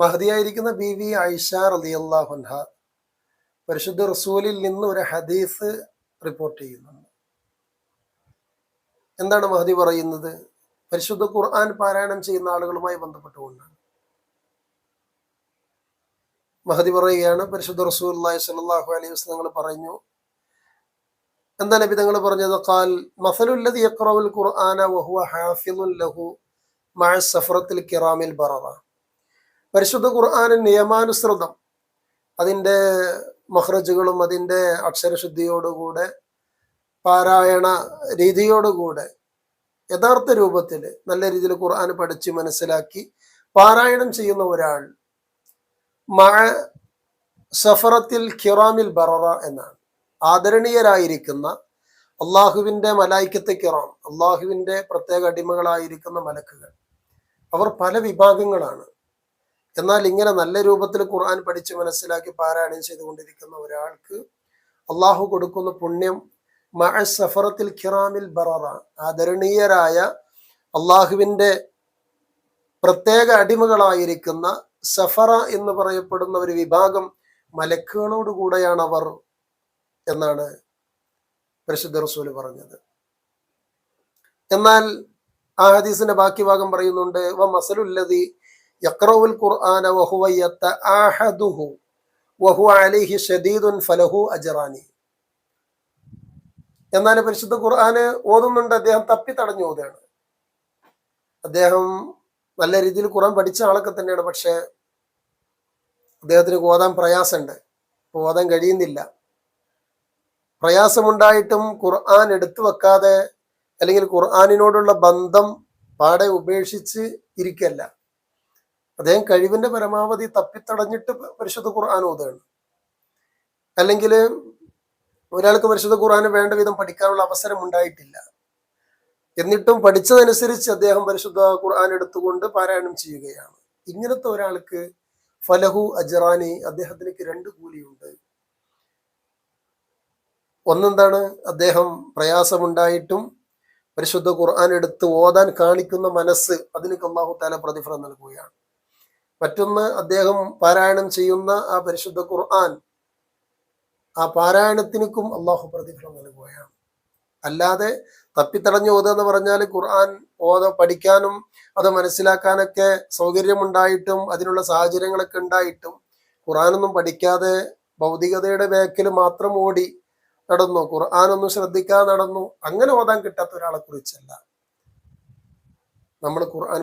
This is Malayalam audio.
മഹദിയായിരിക്കുന്ന ബി വി ഐഷ റലിയല്ലാഹുൻഹ പരിശുദ്ധ റസൂലിൽ നിന്ന് ഒരു ഹദീസ് റിപ്പോർട്ട് ചെയ്യുന്നുണ്ട്. എന്താണ് മഹദി പറയുന്നത്? പരിശുദ്ധ ഖുർആൻ പാരായണം ചെയ്യുന്ന ആളുകളുമായി ബന്ധപ്പെട്ടുകൊണ്ടാണ്. മഹദി പറയുകയാണ് പരിശുദ്ധ റസൂൽ സലാഹു അലൈഹി വസ്ലങ്ങൾ പറഞ്ഞു എന്താ നബി തങ്ങൾ പറഞ്ഞത്? കാൽ യഖ്റഉൽ ഖുർആന വഹുവ ഹാഫിളുൻ ലഹു മഅ സഫറത്തിൽ കിറാമിൽ ബററ. പരിശുദ്ധ ഖുർആാനിൻ നിയമാനുസൃതം. അതിന്റെ മഹ്റജുകളും അതിന്റെ അക്ഷരശുദ്ധിയോടുകൂടെ പാരായണ രീതിയോടുകൂടെ യഥാർത്ഥ രൂപത്തിൽ നല്ല രീതിയിൽ ഖുർആൻ പഠിച്ച് മനസ്സിലാക്കി പാരായണം ചെയ്യുന്ന ഒരാൾ മഴ സഫറത്തിൽ ഖിറാമിൽ ബററ എന്നാണ്. ആദരണീയരായിരിക്കുന്ന അള്ളാഹുവിന്റെ മലായിക്കത്തെ കിറാം അള്ളാഹുവിന്റെ പ്രത്യേക അടിമകളായിരിക്കുന്ന മലക്കുകൾ. അവർ പല വിഭാഗങ്ങളാണ്. എന്നാൽ ഇങ്ങനെ നല്ല രൂപത്തിൽ ഖുർആൻ പഠിച്ച് മനസ്സിലാക്കി പാരായണം ചെയ്തുകൊണ്ടിരിക്കുന്ന ഒരാൾക്ക് അള്ളാഹു കൊടുക്കുന്ന പുണ്യം സഫറത്തിൽ ഖിറാമിൽ ബററ. ആദരണീയരായ അള്ളാഹുവിന്റെ പ്രത്യേക അടിമകളായിരിക്കുന്ന സഫറ എന്ന് പറയപ്പെടുന്ന ഒരു വിഭാഗം മലക്കുകളോട് കൂടെയാണ് അവർ എന്നാണ് പരിശുദ്ധ റസൂൽ പറഞ്ഞത്. എന്നാൽ ആ ഹദീസിന്റെ ബാക്കി ഭാഗം പറയുന്നുണ്ട് വ മസലുല്ലതി യക്രവുൽ ഖുർആന വഹുവ ആഹദുഹു വഹു അലൈഹി ഷദീദുൻ ഫലഹു അജറാനി. എന്നാൽ പരിശുദ്ധ ഖുർആന് ഓതുന്നുണ്ട്. അദ്ദേഹം തപ്പി തടഞ്ഞു ഓതുകയാണ്. അദ്ദേഹം നല്ല രീതിയിൽ ഖുർആൻ പഠിച്ച ആളൊക്കെ തന്നെയാണ്. പക്ഷെ അദ്ദേഹത്തിന് ഓതാൻ പ്രയാസമുണ്ട്. ഓതാൻ കഴിയുന്നില്ല. പ്രയാസമുണ്ടായിട്ടും ഖുർആൻ എടുത്തു വെക്കാതെ അല്ലെങ്കിൽ ഖുർആാനിനോടുള്ള ബന്ധം പാടെ ഉപേക്ഷിച്ച് ഇരിക്കല്ല അദ്ദേഹം കഴിവിന്റെ പരമാവധി തപ്പിത്തടഞ്ഞിട്ട് പരിശുദ്ധ ഖുർആൻ ഓതുകയാണ്. അല്ലെങ്കിൽ ഒരാൾക്ക് പരിശുദ്ധ ഖുർആൻ വേണ്ട വിധം പഠിക്കാനുള്ള അവസരം ഉണ്ടായിട്ടില്ല. എന്നിട്ടും പഠിച്ചതനുസരിച്ച് അദ്ദേഹം പരിശുദ്ധ ഖുർആൻ എടുത്തുകൊണ്ട് പാരായണം ചെയ്യുകയാണ്. ഇങ്ങനത്തെ ഒരാൾക്ക് ഫലഹു അജറാനി അദ്ദേഹത്തിലേക്ക് രണ്ട് കൂലിയുണ്ട്. ഒന്നെന്താണ്? അദ്ദേഹം പ്രയാസമുണ്ടായിട്ടും പരിശുദ്ധ ഖുർആൻ എടുത്ത് ഓതാൻ കാണിക്കുന്ന മനസ്സ് അതിന് അള്ളാഹു പ്രതിഫലം നൽകുകയാണ്. മറ്റൊന്ന് അദ്ദേഹം പാരായണം ചെയ്യുന്ന ആ പരിശുദ്ധ ഖുർആൻ. ആ പാരായണത്തിനും അള്ളാഹു പ്രതിഫലം നൽകുകയാണ്. അല്ലാതെ തപ്പിത്തടഞ്ഞു ഓത എന്ന് പറഞ്ഞാൽ ഖുർആൻ ഓത പഠിക്കാനും അത് മനസ്സിലാക്കാനൊക്കെ സൗകര്യമുണ്ടായിട്ടും അതിനുള്ള സാഹചര്യങ്ങളൊക്കെ ഉണ്ടായിട്ടും ഖുർആനൊന്നും പഠിക്കാതെ ഭൗതികതയുടെ ബാക്കിൽ മാത്രം ഓടി നടന്നു. ഖുർആാനൊന്നും ശ്രദ്ധിക്കാതെ നടന്നു. അങ്ങനെ ഓതാൻ കിട്ടാത്ത ഒരാളെ കുറിച്ചല്ല. നമ്മൾ ഖുർആൻ